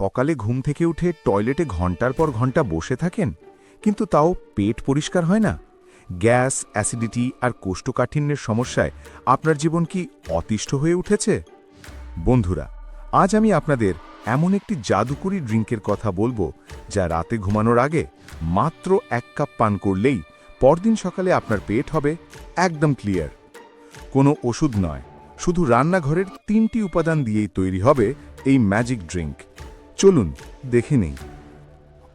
সকালে ঘুম থেকে উঠে টয়লেটে ঘণ্টার পর ঘণ্টা বসে থাকেন, কিন্তু তাও পেট পরিষ্কার হয় না। গ্যাস, অ্যাসিডিটি আর কোষ্ঠকাঠিন্যের সমস্যায় আপনার জীবন কি অতিষ্ঠ হয়ে উঠেছে? বন্ধুরা, আজ আমি আপনাদের এমন একটি জাদুকরি ড্রিঙ্কের কথা বলব যা রাতে ঘুমানোর আগে মাত্র এক কাপ পান করলেই পরদিন সকালে আপনার পেট হবে একদম ক্লিয়ার। কোনো ওষুধ নয়, শুধু রান্নাঘরের তিনটি উপাদান দিয়েই তৈরি হবে এই ম্যাজিক ড্রিঙ্ক। চলুন, দেখে নেই।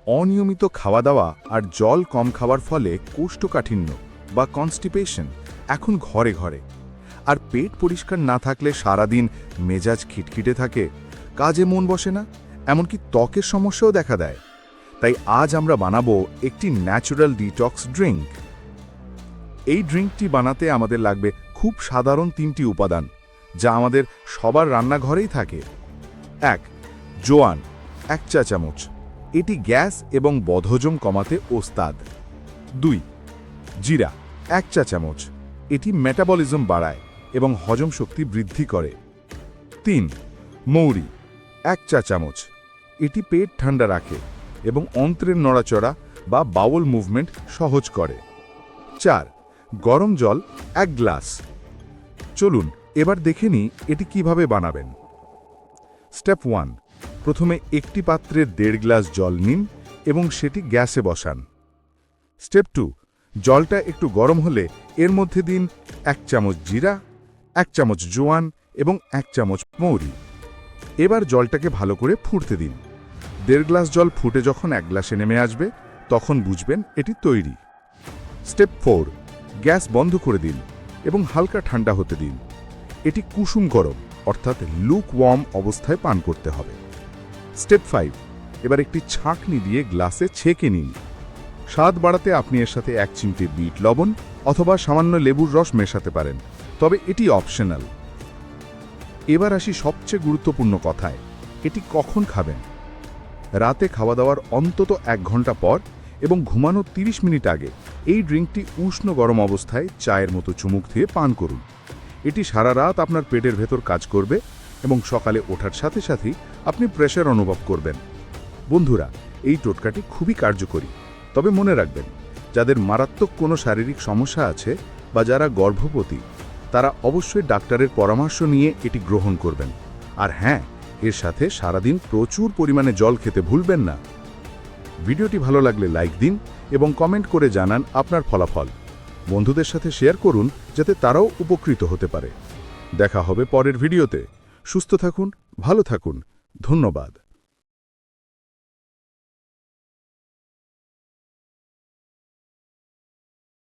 অনিয়মিত খাওয়া দাওয়া আর জল কম খাওয়ার ফলে কোষ্ঠকাঠিন্য বা কনস্টিপেশন এখন ঘরে ঘরে। আর পেট পরিষ্কার না থাকলে সারাদিন মেজাজ খিটখিটে থাকে, কাজে মন বসে না, এমনকি ত্বকের সমস্যাও দেখা দেয়। তাই আজ আমরা বানাবো একটি ন্যাচারাল ডিটক্স ড্রিঙ্ক। এই ড্রিঙ্কটি বানাতে আমাদের লাগবে খুব সাধারণ তিনটি উপাদান, যা আমাদের সবার রান্নাঘরেই থাকে। এক, জোয়ান। এক চা চামচ। এটি গ্যাস এবং বদহজম কমাতে ওস্তাদ। দুই, জিরা, এক চা চামচ। এটি মেটাবলিজম বাড়ায় এবং হজম শক্তি বৃদ্ধি করে। তিন, মৌরি, এক চা চামচ। এটি পেট ঠান্ডা রাখে এবং অন্ত্রের নড়াচড়া বা বাউল মুভমেন্ট সহজ করে। চার, গরম জল, এক গ্লাস। চলুন, এবার দেখে নিই এটি কীভাবে বানাবেন। স্টেপ ওয়ান প্রথমে একটি পাত্রে দেড় গ্লাস জল নিন এবং সেটি গ্যাসে বসান। স্টেপ টু, জলটা একটু গরম হলে এর মধ্যে দিন এক চামচ জিরা, এক চামচ জোয়ান এবং এক চামচ মৌরি। এবার জলটাকে ভালো করে ফুটতে দিন। দেড় গ্লাস জল ফুটে যখন এক গ্লাসে নেমে আসবে, তখন বুঝবেন এটি তৈরি। স্টেপ ফোর, গ্যাস বন্ধ করে দিন এবং হালকা ঠান্ডা হতে দিন। এটি কুসুম গরম, অর্থাৎ লুক ওয়ার্ম অবস্থায় পান করতে হবে। Step five. এবার একটি ছাঁকনি দিয়ে গ্লাসে ছেঁকে নিন। স্বাদ বাড়াতে আপনি এর সাথে এক চিমটে বিট লবণ অথবা সামান্য লেবুর রস মেশাতে পারেন, তবে এটি অপশনাল। এবার আসি সবচেয়ে গুরুত্বপূর্ণ কথায়, এটি কখন খাবেন? রাতে খাওয়া দাওয়ার অন্তত এক ঘণ্টা পর এবং ঘুমানো ৩০ মিনিট আগে এই ড্রিঙ্কটি উষ্ণ গরম অবস্থায় চায়ের মতো চুমুক দিয়ে পান করুন। এটি সারা রাত আপনার পেটের ভেতর কাজ করবে এবং সকালে ওঠার সাথে সাথেই আপনি প্রেশার অনুভব করবেন। বন্ধুরা, এই টোটকাটি খুবই কার্যকরী। তবে মনে রাখবেন, যাদের মারাত্মক কোনো শারীরিক সমস্যা আছে বা যারা গর্ভবতী, তারা অবশ্যই ডাক্তারের পরামর্শ নিয়ে এটি গ্রহণ করবেন। আর হ্যাঁ এর সাথে সারাদিন প্রচুর পরিমাণে জল খেতে ভুলবেন না। ভিডিওটি ভালো লাগলে লাইক দিন এবং কমেন্ট করে জানান আপনার ফলাফল। বন্ধুদের সাথে শেয়ার করুন যাতে তারাও উপকৃত হতে পারে। দেখা হবে পরের ভিডিওতে। সুস্থ থাকুন, ভালো থাকুন। ধন্যবাদ।